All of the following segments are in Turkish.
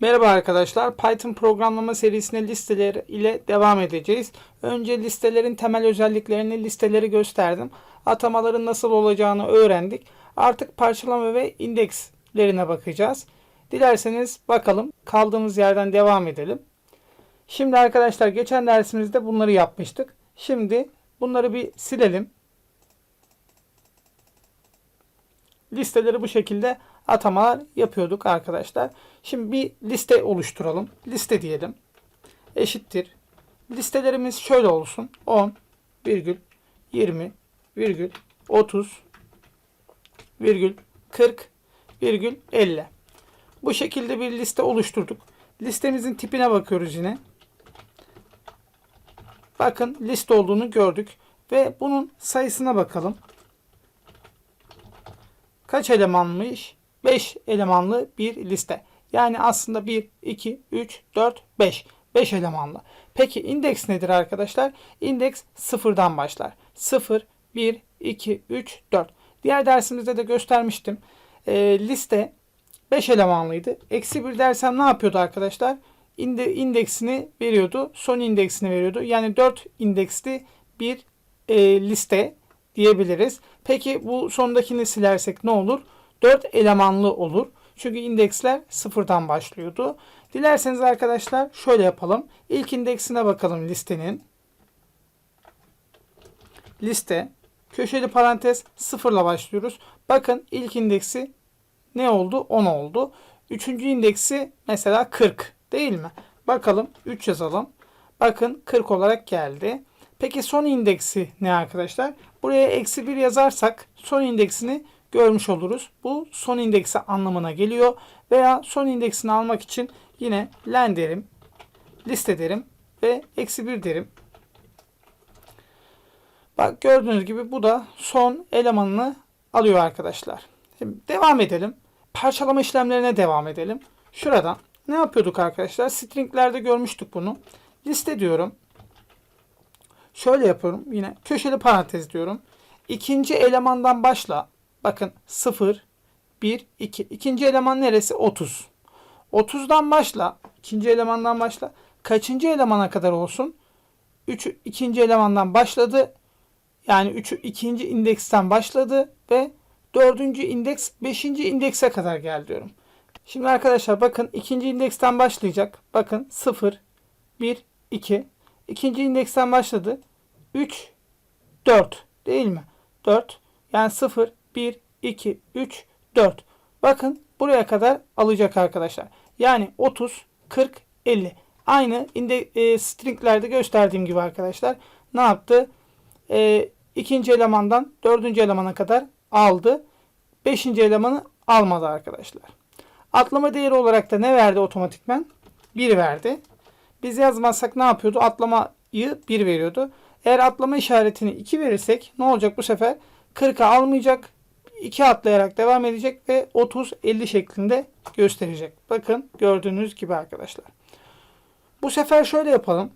Merhaba arkadaşlar. Python programlama serisine listeler ile devam edeceğiz. Önce listelerin temel özelliklerini, listeleri gösterdim. Atamaların nasıl olacağını öğrendik. Artık parçalama ve indekslerine bakacağız. Dilerseniz bakalım. Kaldığımız yerden devam edelim. Şimdi arkadaşlar geçen dersimizde bunları yapmıştık. Şimdi bunları bir silelim. listeleri bu şekilde atamalar yapıyorduk arkadaşlar. Şimdi bir liste oluşturalım. Liste diyelim. Eşittir. Listelerimiz şöyle olsun. 10 virgül 20 virgül 30 virgül 40 virgül 50. Bu şekilde bir liste oluşturduk. Listemizin tipine bakıyoruz yine. Bakın liste olduğunu gördük. Ve bunun sayısına bakalım. Kaç elemanmış? 5 elemanlı bir liste. Yani aslında 1, 2, 3, 4, 5. 5 elemanlı. Peki indeks nedir arkadaşlar? İndeks sıfırdan başlar. 0, 1, 2, 3, 4. Diğer dersimizde de göstermiştim. E, liste 5 elemanlıydı. Eksi 1 dersem ne yapıyordu arkadaşlar? İnde, indeksini veriyordu. Son indeksini veriyordu. Yani 4 indeksli bir e, liste diyebiliriz. Peki bu sondakini silersek ne olur? 4 elemanlı olur. Çünkü indeksler sıfırdan başlıyordu. Dilerseniz arkadaşlar şöyle yapalım. İlk indeksine bakalım listenin. Liste köşeli parantez sıfırla başlıyoruz. Bakın ilk indeksi ne oldu? 10 oldu. Üçüncü indeksi mesela 40 değil mi? Bakalım 3 yazalım. Bakın 40 olarak geldi. Peki son indeksi ne arkadaşlar? Buraya eksi 1 yazarsak son indeksini görmüş oluruz. Bu son indeksi anlamına geliyor. Veya son indeksini almak için yine len derim, liste derim ve eksi 1 derim. Bak gördüğünüz gibi bu da son elemanını alıyor arkadaşlar. Şimdi devam edelim. Parçalama işlemlerine devam edelim. Şuradan ne yapıyorduk arkadaşlar? Stringlerde görmüştük bunu. Liste diyorum. Şöyle yapıyorum. Yine köşeli parantez diyorum. İkinci elemandan başla. Bakın 0, 1, 2. İkinci eleman neresi? 30. 30'dan başla. İkinci elemandan başla. Kaçıncı elemana kadar olsun? 3 ikinci elemandan başladı. Yani 3 ikinci indeksten başladı ve dördüncü indeks 5. indekse kadar gel diyorum. Şimdi arkadaşlar bakın ikinci indeksten başlayacak. Bakın 0, 1, 2. İkinci indeksten başladı. 3, 4 değil mi? 4 yani 0, 1, 2, 3, 4. Bakın buraya kadar alacak arkadaşlar. Yani 30, 40, 50. Aynı inde, e, stringlerde gösterdiğim gibi arkadaşlar. Ne yaptı? E, ikinci elemandan dördüncü elemana kadar aldı. Beşinci elemanı almadı arkadaşlar. Atlama değeri olarak da ne verdi otomatikmen? 1 verdi. Biz yazmazsak ne yapıyordu? Atlamayı 1 veriyordu. Eğer atlama işaretini 2 verirsek ne olacak bu sefer? 40'a almayacak. 2 atlayarak devam edecek ve 30-50 şeklinde gösterecek. Bakın gördüğünüz gibi arkadaşlar. Bu sefer şöyle yapalım.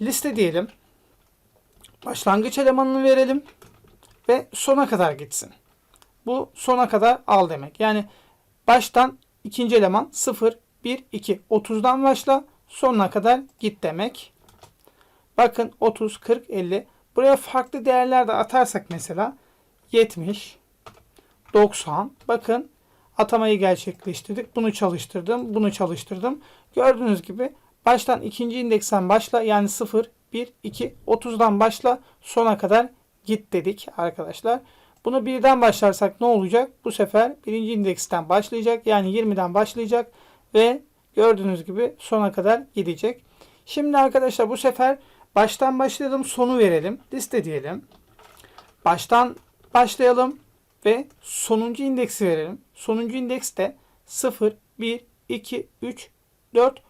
Liste diyelim. Başlangıç elemanını verelim. Ve sona kadar gitsin. Bu sona kadar al demek. Yani baştan ikinci eleman 0, 1, 2. 30'dan başla sonuna kadar git demek. Bakın 30, 40, 50. Buraya farklı değerler de atarsak mesela 70, 90. Bakın atamayı gerçekleştirdik. Bunu çalıştırdım. Bunu çalıştırdım. Gördüğünüz gibi baştan ikinci indeksten başla yani 0, 1, 2, 30'dan başla sona kadar git dedik arkadaşlar. Bunu birden başlarsak ne olacak? Bu sefer birinci indeksten başlayacak. Yani 20'den başlayacak ve gördüğünüz gibi sona kadar gidecek. Şimdi arkadaşlar bu sefer baştan başlayalım sonu verelim. Liste diyelim. Baştan başlayalım ve sonuncu indeksi verelim. Sonuncu indeks de 0, 1, 2, 3, 4,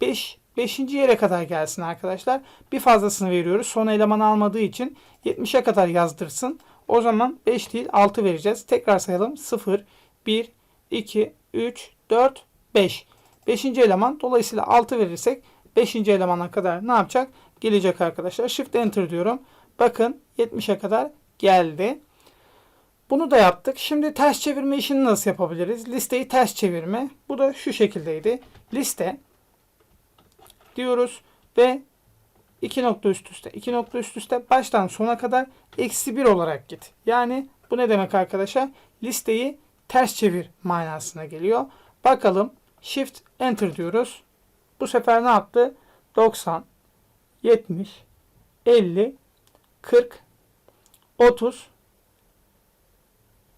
5, 5. yere kadar gelsin arkadaşlar. Bir fazlasını veriyoruz. Son elemanı almadığı için 70'e kadar yazdırsın. O zaman 5 değil 6 vereceğiz. Tekrar sayalım. 0, 1, 2, 3, 4, 5. 5. eleman. Dolayısıyla 6 verirsek 5. elemana kadar ne yapacak? Gelecek arkadaşlar. Shift Enter diyorum. Bakın 70'e kadar geldi. Bunu da yaptık. Şimdi ters çevirme işini nasıl yapabiliriz? Listeyi ters çevirme. Bu da şu şekildeydi. liste diyoruz ve iki nokta üst üste iki nokta üst üste baştan sona kadar eksi bir olarak git. Yani bu ne demek arkadaşlar? Listeyi ters çevir manasına geliyor. Bakalım Shift Enter diyoruz. Bu sefer ne yaptı? 90, 70, 50, 40, 30,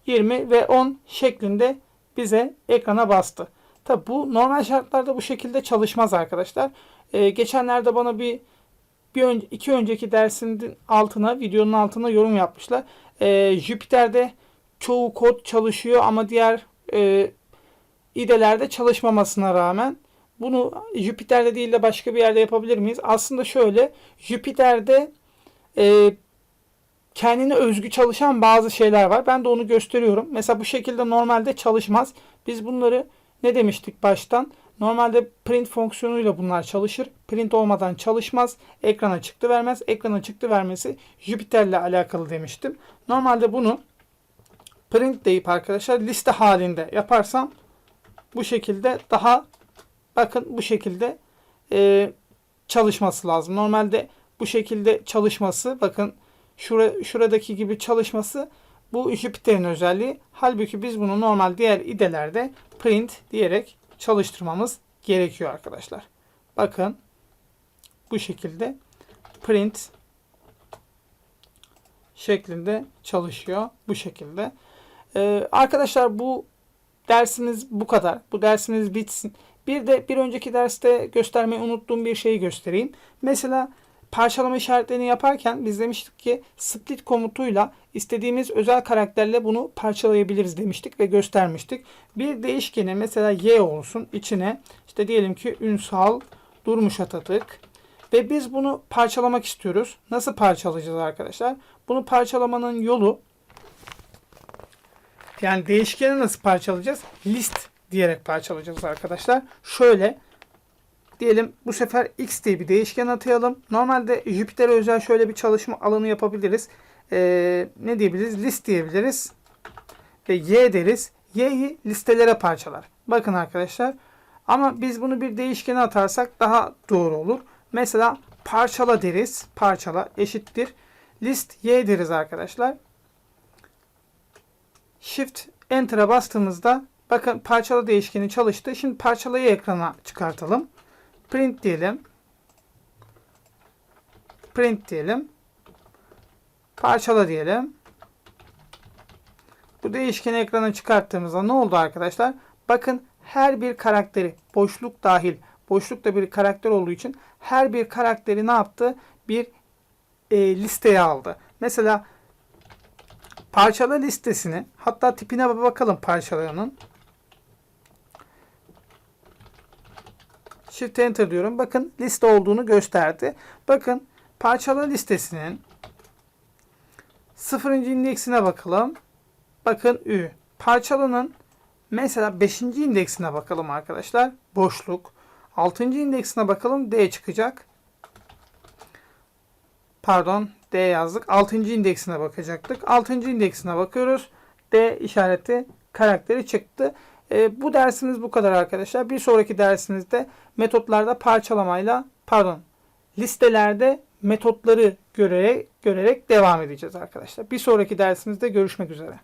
20 ve 10 şeklinde bize ekrana bastı. Tabi bu normal şartlarda bu şekilde çalışmaz arkadaşlar. Ee, geçenlerde bana bir bir ön, iki önceki dersinin altına videonun altına yorum yapmışlar. Ee, Jüpiter'de çoğu kod çalışıyor ama diğer e, idelerde çalışmamasına rağmen bunu Jüpiter'de değil de başka bir yerde yapabilir miyiz? Aslında şöyle Jüpiter'de e, kendine özgü çalışan bazı şeyler var. Ben de onu gösteriyorum. Mesela bu şekilde normalde çalışmaz. Biz bunları ne demiştik baştan? Normalde print fonksiyonuyla bunlar çalışır. Print olmadan çalışmaz. Ekrana çıktı vermez. Ekrana çıktı vermesi Jupyter'le alakalı demiştim. Normalde bunu print deyip arkadaşlar liste halinde yaparsam bu şekilde daha bakın bu şekilde e, çalışması lazım. Normalde bu şekilde çalışması bakın şura, şuradaki gibi çalışması bu Jupyter'in özelliği. Halbuki biz bunu normal diğer idelerde print diyerek çalıştırmamız gerekiyor arkadaşlar. Bakın bu şekilde print şeklinde çalışıyor. Bu şekilde. Ee, arkadaşlar bu dersimiz bu kadar. Bu dersimiz bitsin. Bir de bir önceki derste göstermeyi unuttuğum bir şeyi göstereyim. Mesela parçalama işaretlerini yaparken biz demiştik ki split komutuyla istediğimiz özel karakterle bunu parçalayabiliriz demiştik ve göstermiştik. Bir değişkeni mesela y olsun içine işte diyelim ki Ünsal Durmuş Atatürk ve biz bunu parçalamak istiyoruz. Nasıl parçalayacağız arkadaşlar? Bunu parçalamanın yolu yani değişkeni nasıl parçalayacağız? List diyerek parçalayacağız arkadaşlar. Şöyle diyelim bu sefer x diye bir değişken atayalım. Normalde Jüpiter'e özel şöyle bir çalışma alanı yapabiliriz. Ee, ne diyebiliriz? List diyebiliriz. Ve y deriz. Y'yi listelere parçalar. Bakın arkadaşlar. Ama biz bunu bir değişkene atarsak daha doğru olur. Mesela parçala deriz. Parçala eşittir. List y deriz arkadaşlar. Shift Enter'a bastığımızda bakın parçala değişkeni çalıştı. Şimdi parçalayı ekrana çıkartalım. Print diyelim. Print diyelim. Parçala diyelim. Bu değişkeni ekrana çıkarttığımızda ne oldu arkadaşlar? Bakın her bir karakteri boşluk dahil boşlukta bir karakter olduğu için her bir karakteri ne yaptı? Bir e, listeye aldı. Mesela parçala listesini hatta tipine bakalım parçalayanın. Shift Enter diyorum. Bakın liste olduğunu gösterdi. Bakın parçala listesinin sıfırıncı indeksine bakalım. Bakın Ü. Parçalanın mesela 5. indeksine bakalım arkadaşlar. Boşluk. 6. indeksine bakalım. D çıkacak. Pardon. D yazdık. 6. indeksine bakacaktık. 6. indeksine bakıyoruz. D işareti karakteri çıktı. E, bu dersimiz bu kadar arkadaşlar. Bir sonraki dersimizde metotlarda parçalamayla pardon listelerde metotları görerek, görerek devam edeceğiz arkadaşlar. Bir sonraki dersimizde görüşmek üzere.